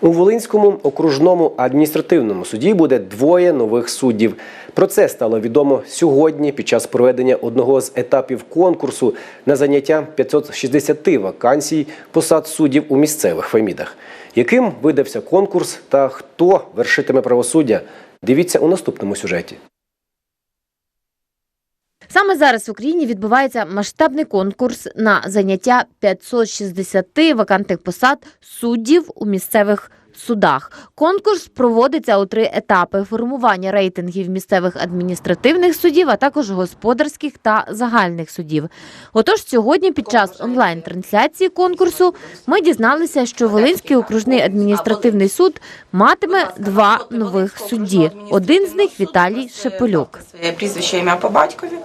У Волинському окружному адміністративному суді буде двоє нових суддів. Про це стало відомо сьогодні під час проведення одного з етапів конкурсу на заняття 560 вакансій посад суддів у місцевих фемідах. Яким видався конкурс та хто вершитиме правосуддя? Дивіться у наступному сюжеті. Саме зараз в Україні відбувається масштабний конкурс на заняття 560 вакантних посад суддів у місцевих судах. Конкурс проводиться у три етапи: формування рейтингів місцевих адміністративних судів, а також господарських та загальних судів. Отож, сьогодні під час онлайн-трансляції конкурсу ми дізналися, що Волинський окружний адміністративний суд матиме два нових судді. Один з них Віталій Шепелюк. Прізвище ім'я по батькові.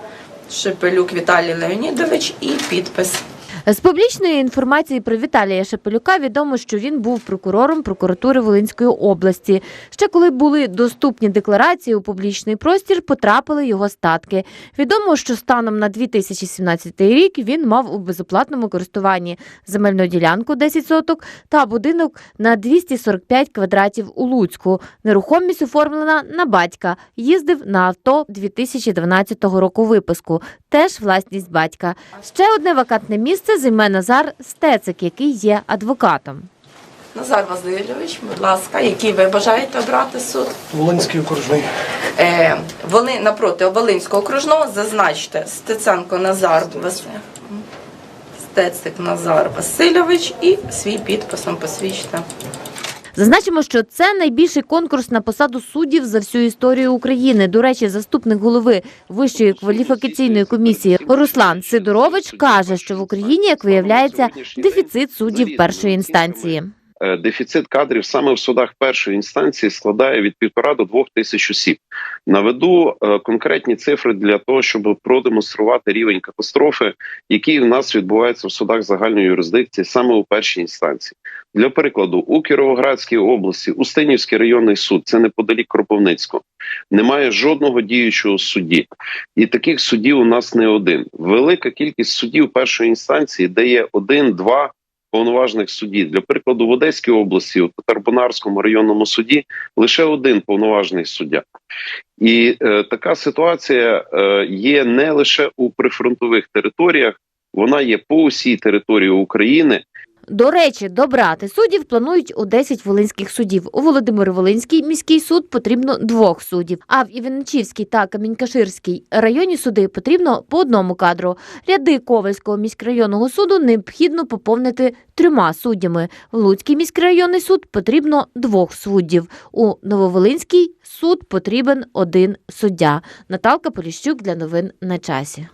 Шепелюк Віталій Леонідович і підпис. З публічної інформації про Віталія Шепелюка відомо, що він був прокурором прокуратури Волинської області. Ще коли були доступні декларації у публічний простір, потрапили його статки. Відомо, що станом на 2017 рік він мав у безоплатному користуванні земельну ділянку 10 соток та будинок на 245 квадратів у Луцьку. Нерухомість оформлена на батька. Їздив на авто 2012 року випуску. Теж власність батька. Ще одне вакантне місце займе Назар Стецик, який є адвокатом. Назар Васильович, будь ласка, який ви бажаєте обрати суд? Волинський окружний. Е, вони напроти Волинського окружного зазначте Стеценко Назар Вас... Стецик Назар Васильович і свій підписом посвідчте. Зазначимо, що це найбільший конкурс на посаду суддів за всю історію України. До речі, заступник голови Вищої кваліфікаційної комісії Руслан Сидорович каже, що в Україні, як виявляється, дефіцит суддів першої інстанції. Е, Дефіцит кадрів саме в судах першої інстанції складає від півтора до двох тисяч осіб. Наведу е, конкретні цифри для того, щоб продемонструвати рівень катастрофи, який в нас відбувається в судах загальної юрисдикції саме у першій інстанції. Для прикладу, у Кіровоградській області Устинівський районний суд, це неподалік Кропивницького, немає жодного діючого судді, і таких судів у нас не один. Велика кількість судів першої інстанції, де є один-два повноважних судді. Для прикладу, в Одеській області, у Татарбунарському районному суді, лише один повноважний суддя. І е, така ситуація е, є не лише у прифронтових територіях, вона є по усій території України. До речі, добрати суддів планують у 10 волинських судів. У Володимир-Волинський міський суд потрібно двох суддів. А в Іваничівській та Камінькаширській районні суди потрібно по одному кадру. Ряди Ковальського міськрайонного суду необхідно поповнити трьома суддями. В Луцький міськрайонний суд потрібно двох суддів. У Нововолинський суд потрібен один суддя. Наталка Поліщук для новин на часі.